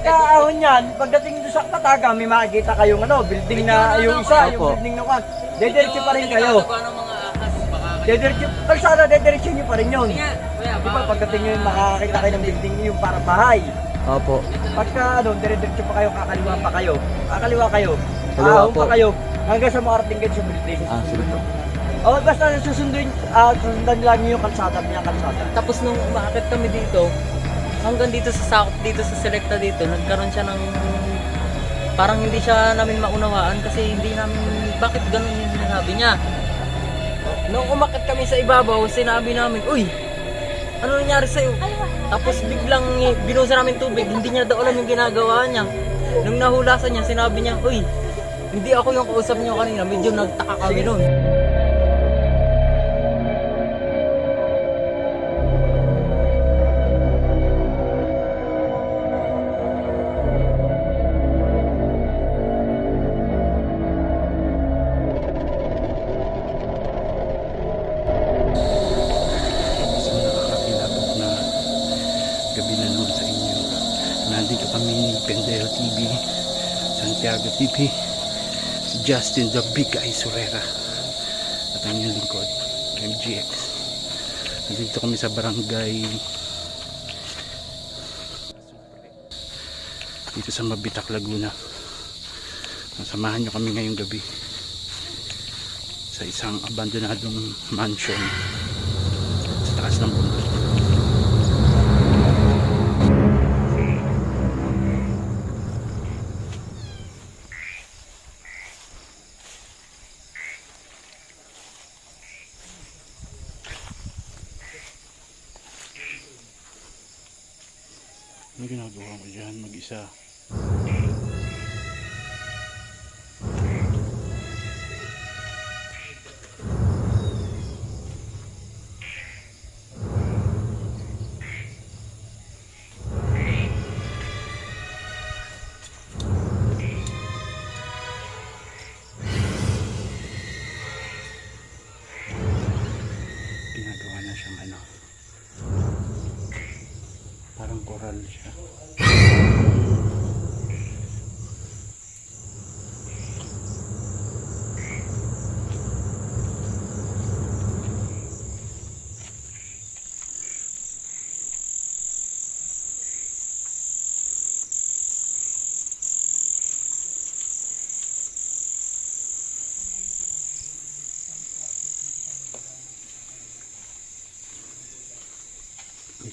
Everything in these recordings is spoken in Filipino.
pagkaahon yan, pagdating doon sa Kataga, may makikita kayong ano, building na yung isa, yung Opo. building na kan. Dediretso pa rin kayo. Delikado ng mga ahas, baka Dediretso, kalsada, dediretso nyo pa rin yun. Nga, kuya, Di ba baka pagdating nyo makakita kayo ng building yung para bahay. Opo. Pagka ano, dire-diretso pa kayo, kakaliwa pa kayo. Kakaliwa kayo. Kaliwa Ahon po. pa kayo. Hanggang sa makarating kayo sa building. Ah, sige po. O, basta susundin, ah, susundan lang nyo yung kalsada, yung kalsada. Tapos nung umakit kami dito, hanggang dito sa sakop dito sa Selecta dito, nagkaroon siya ng parang hindi siya namin maunawaan kasi hindi namin bakit ganun yung sinasabi niya. Nung umakit kami sa ibabaw, sinabi namin, "Uy, ano nangyari sa'yo?" Tapos biglang binusa namin tubig, hindi niya daw alam yung ginagawa niya. Nung nahulasan niya, sinabi niya, "Uy, hindi ako yung kausap niyo kanina." Medyo nagtaka kami nun. Santiago TV, si Justin the Big Guy Surera at ang inyong lingkod, MGX. Nandito kami sa barangay dito sa Mabitak, Laguna. Samahan nyo kami ngayong gabi sa isang abandonadong mansion Ano ginagawa mo dyan mag-isa?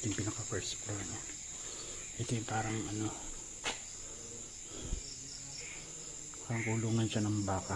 Yung pinaka first floor niya. Ito yung parang ano parang kulungan siya ng baka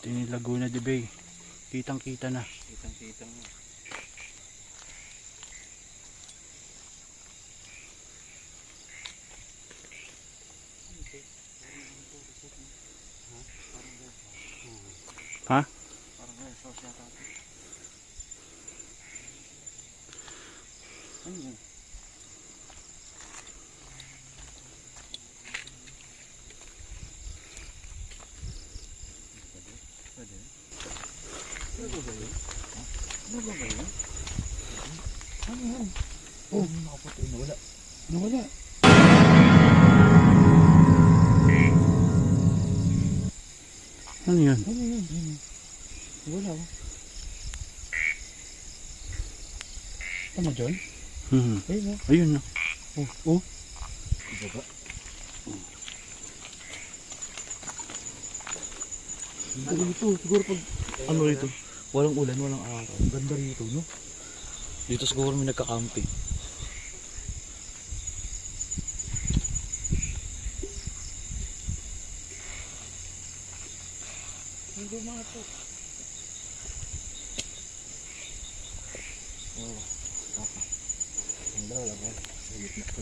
ito yung Laguna de Bay kitang kita na Kitang kitang ha? Nawala. Ano yun? Wala oh. Tama dyan? Hmm. Ayun oh. Ayun na. Oh, oh. Ano ito? Siguro pag ano rito? Walang ulan, walang araw. Ganda rito, no? Dito siguro may nagka-camping. Hindi mga to. Ang dalaw lang ba? Sa gitna ko.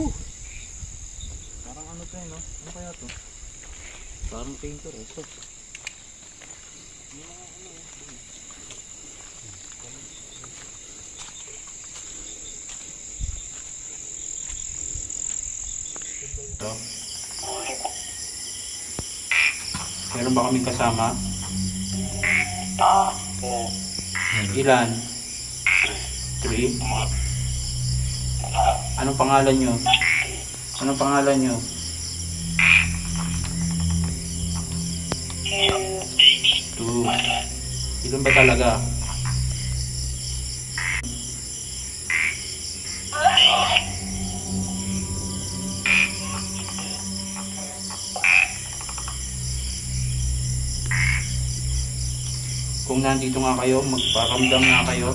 Huh! Parang ano to eh, no? Ano kaya to? Parang painter eh. So, Meron ba kaming kasama? Ilan? Three? Anong pangalan nyo? Anong pangalan nyo? Ilan ba talaga? Kung nandito nga kayo, magparamdam nga kayo.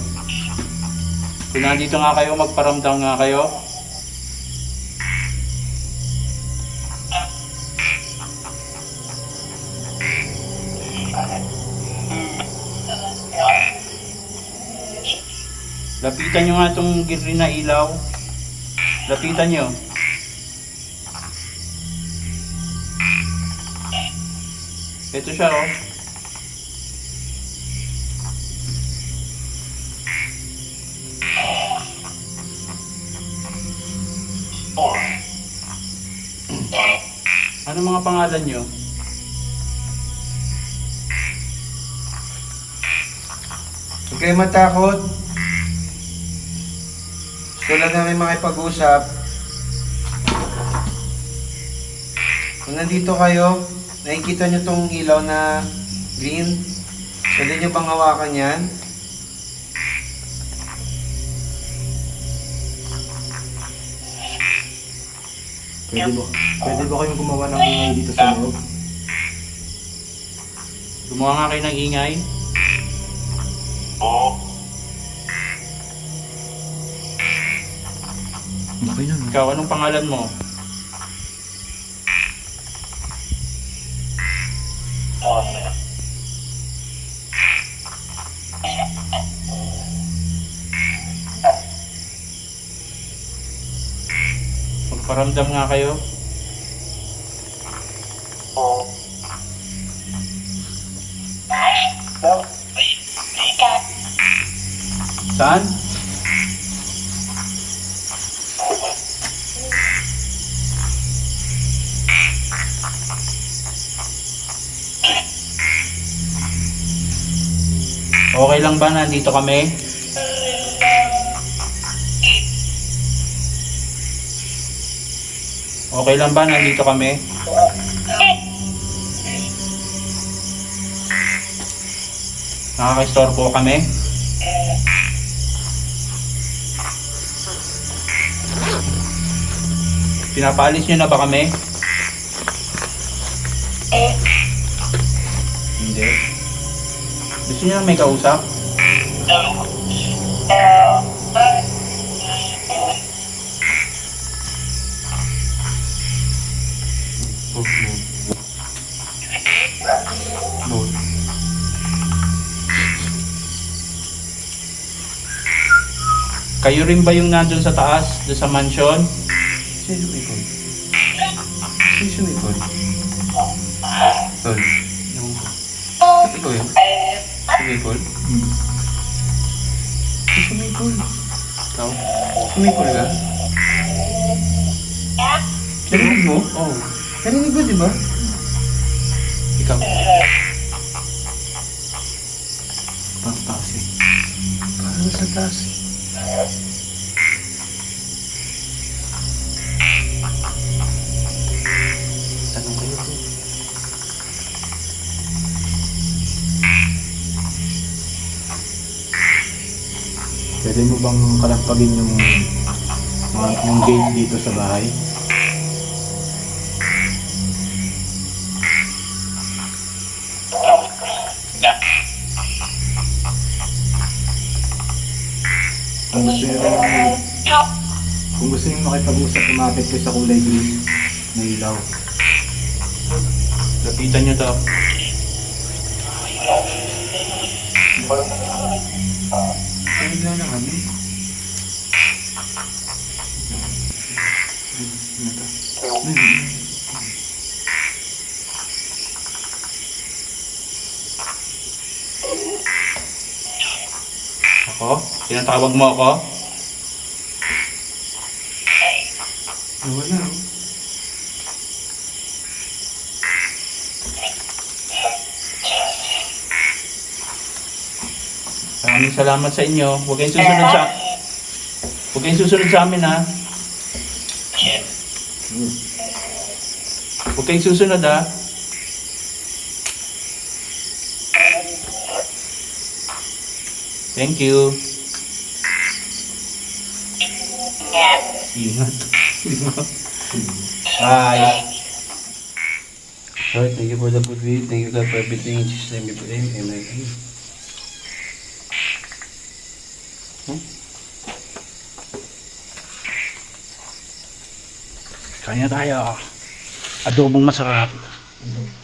Kung nandito nga kayo, magparamdam nga kayo. Lapitan nyo nga itong green na ilaw. Lapitan nyo. Ito siya oh. Ano mga pangalan nyo? Huwag kayo matakot. Gusto lang namin makipag-usap. Kung nandito kayo, nakikita nyo tong ilaw na green. Pwede nyo bang hawakan yan? pwede ba, pwede ba kayong gumawa ng ingay dito sa loob? Gumawa nga kayo ng ingay. Na, no? Ikaw, anong pangalan mo? Magparamdam nga kayo. Saan? Okay lang ba nandito kami? Okay lang ba nandito kami? Nakaka-store po kami? Pinapaalis nyo na ba kami? Hindi. Na may kausap? Kayo rin ba yung nandun sa taas, doon sa mansion? Sino sumikod? Sino sumikod? Tol. Yung, yun? Sumikod? Sino sumikod? ikaw? Sumikod ka? Narinig mo? Oo. Oh, Narinig mo, di ba? ikaw. Parang taas eh. Parang sa taas. Tanong Pwede mo bang kalagpagin yung, yung gate dito sa bahay? Kung gusto nyo, kung gusto nyo makipag-usap, umapit kayo sa kulay green na ilaw. Lapitan nyo to. Ayun lang na kami. Ako? Tinatawag mo ako? Nawala. oh. Maraming salamat sa inyo. Huwag kayong susunod sa... Huwag kayong susunod sa amin, ha? Huwag kayong susunod, ha? Thank you. Ingat. Bye. Lord, thank you for the we eat. Thank you God for everything. In Jesus' name we pray. Amen. Kanya tayo. Adobong masarap. Para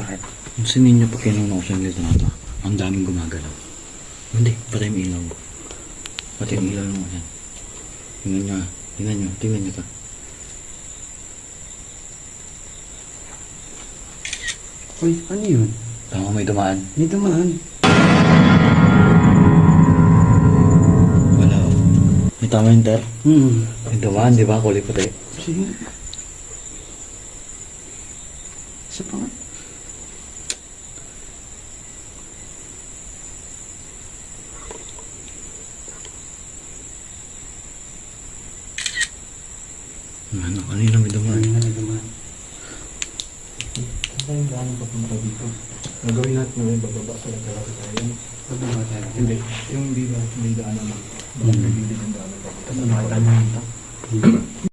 Bakit? Gusto ninyo pag kinunok sa nito na to, ang daming gumagalaw. Hindi, patay yung ilaw ko. Patay yung ilaw mo yan. Tingnan nyo ah. Tingnan nyo. Tingnan nyo to. Uy, ano yun? Tama may dumaan. May dumaan. Wala oh. May tama yung ter. Hmm. May dumaan, di ba? Kulay puti. Sige. Isa pa nga. Ano, kanina may dumaan. Ano na dumaan? Saan yung daan papunta dito? Nagawin natin yung bababa sa lagarap tayo. Pababa tayo. Hindi, yung hindi na, hindi daan naman. Baka may bibig yung daan. Tapos nakita niyo yung